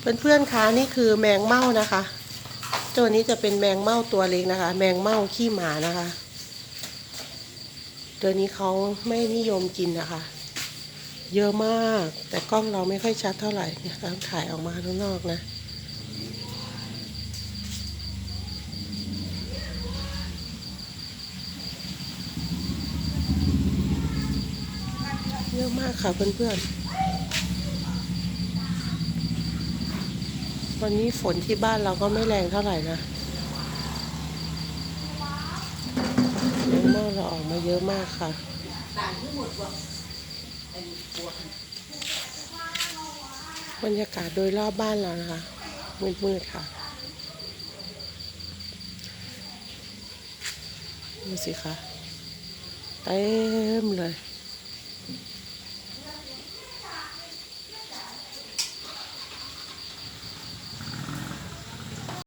เพื่อนๆคะนี่คือแมงเม่านะคะ ตัวนี้จะเป็นแมงเม่าตัวเล็กนะคะ แมงเม่าขี้หมานะคะ ตัวนี้เขาไม่นิยมกินนะคะ เยอะมาก แต่กล้องเราไม่ค่อยชัดเท่าไหร่เนี่ยเราถ่ายออกมาข้างนอกนะเยอะมากค่ะเพื่อนๆ วันนี้ฝนที่บ้านเราก็ไม่แรงเท่าไหร่นะแมงเม่าเราออกมาเยอะมากค่ะบรรยากาศโดยรอบบ้านเรานะคะมืดๆค่ะดูสิคะเต็มเลย